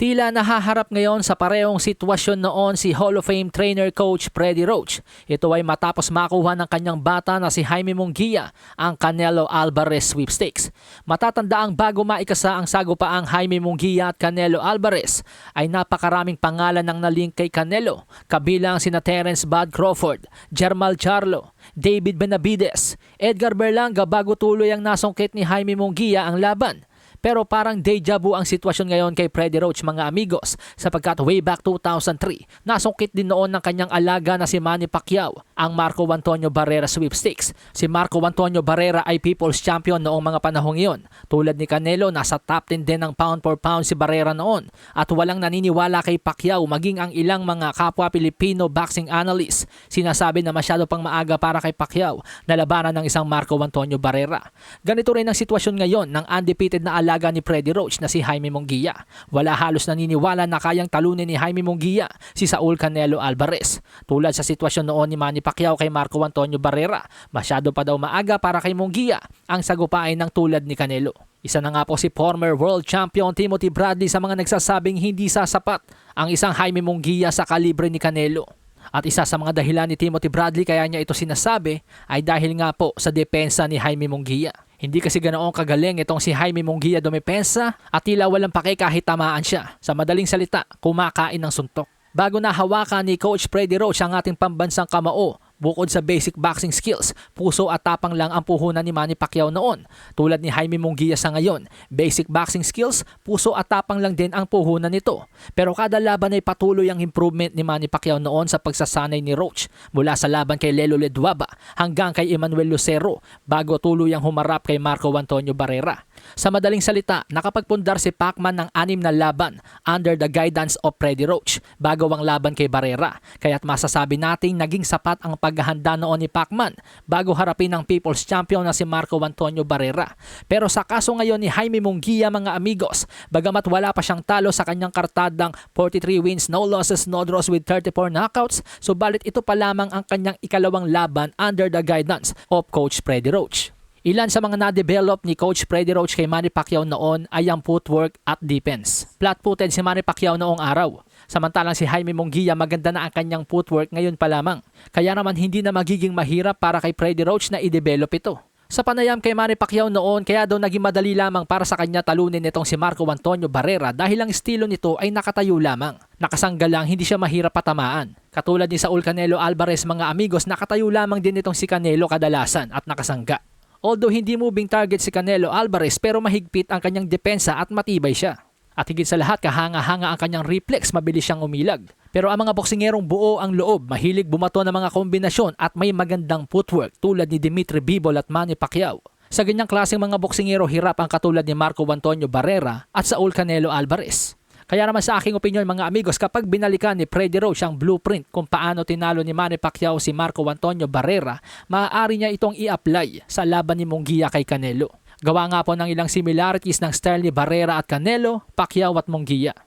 Tila nahaharap ngayon sa parehong sitwasyon noon si Hall of Fame trainer coach Freddy Roach. Ito ay matapos makuha ng kanyang bata na si Jaime Munguia ang Canelo Alvarez sweepstakes. Matatanda ang bago maikasa ang sagupaang Jaime Munguia at Canelo Alvarez ay napakaraming pangalan ng nalink kay Canelo kabilang sina Terence Bud Crawford, Jermal Charlo, David Benavides, Edgar Berlanga bago tuloy ang nasungkit ni Jaime Munguia ang laban. Pero parang deja vu ang sitwasyon ngayon kay Freddy Roach mga amigos sapagkat way back 2003, nasungkit din noon ng kanyang alaga na si Manny Pacquiao ang Marco Antonio Barrera sweepstakes. Si Marco Antonio Barrera ay People's Champion noong mga panahong iyon. Tulad ni Canelo, nasa top 10 din ng pound for pound si Barrera noon at walang naniniwala kay Pacquiao maging ang ilang mga kapwa Pilipino boxing analysts sinasabi na masyado pang maaga para kay Pacquiao na labanan ng isang Marco Antonio Barrera. Ganito rin ang sitwasyon ngayon ng undefeated na alaga ni Freddy Roach na si Jaime Munguia. Wala halos naniniwala na kayang talunin ni Jaime Munguia si Saul Canelo Alvarez. Tulad sa sitwasyon noon ni Manny Pacquiao kay Marco Antonio Barrera, masyado pa daw maaga para kay Munguia ang sagupain ng tulad ni Canelo. Isa na nga po si former world champion Timothy Bradley sa mga nagsasabing hindi sasapat ang isang Jaime Munguia sa kalibre ni Canelo. At isa sa mga dahilan ni Timothy Bradley kaya niya ito sinasabi ay dahil nga po sa depensa ni Jaime Munguia. Hindi kasi ganoong kagaling itong si Jaime Munguia dumepensa at tila walang pake kahit tamaan siya. Sa madaling salita, kumakain ng suntok. Bago na hawakan ni Coach Freddy Roach ang ating pambansang kamao, Bukod sa basic boxing skills, puso at tapang lang ang puhunan ni Manny Pacquiao noon. Tulad ni Jaime Munguia sa ngayon, basic boxing skills, puso at tapang lang din ang puhunan nito. Pero kada laban ay patuloy ang improvement ni Manny Pacquiao noon sa pagsasanay ni Roach mula sa laban kay Lelo Ledwaba hanggang kay Emmanuel Lucero bago tuluyang humarap kay Marco Antonio Barrera. Sa madaling salita, nakapagpundar si Pacman ng anim na laban under the guidance of Freddy Roach bago ang laban kay Barrera. Kaya't masasabi nating naging sapat ang paghahanda noon ni Pacman bago harapin ang People's Champion na si Marco Antonio Barrera. Pero sa kaso ngayon ni Jaime Munguia mga amigos, bagamat wala pa siyang talo sa kanyang kartadang 43 wins, no losses, no draws with 34 knockouts, subalit ito pa lamang ang kanyang ikalawang laban under the guidance of Coach Freddy Roach. Ilan sa mga na-develop ni Coach Freddy Roach kay Manny Pacquiao noon ay ang footwork at defense. Flat-footed si Manny Pacquiao noong araw. Samantalang si Jaime Munguia maganda na ang kanyang footwork ngayon pa lamang. Kaya naman hindi na magiging mahirap para kay Freddy Roach na i-develop ito. Sa panayam kay Manny Pacquiao noon, kaya daw naging madali lamang para sa kanya talunin itong si Marco Antonio Barrera dahil ang estilo nito ay nakatayo lamang. Nakasangga lang, hindi siya mahirap patamaan. Katulad ni Saul Canelo Alvarez mga amigos, nakatayo lamang din itong si Canelo kadalasan at nakasangga. Although hindi moving target si Canelo Alvarez pero mahigpit ang kanyang depensa at matibay siya. At higit sa lahat, kahanga-hanga ang kanyang reflex, mabilis siyang umilag. Pero ang mga boksingerong buo ang loob, mahilig bumato ng mga kombinasyon at may magandang footwork tulad ni Dimitri Bivol at Manny Pacquiao. Sa ganyang klaseng mga boksingero, hirap ang katulad ni Marco Antonio Barrera at Saul Canelo Alvarez. Kaya naman sa aking opinion mga amigos, kapag binalikan ni Freddy Roach ang blueprint kung paano tinalo ni Manny Pacquiao si Marco Antonio Barrera, maaari niya itong i-apply sa laban ni Munguia kay Canelo. Gawa nga po ng ilang similarities ng style ni Barrera at Canelo, Pacquiao at Munguia.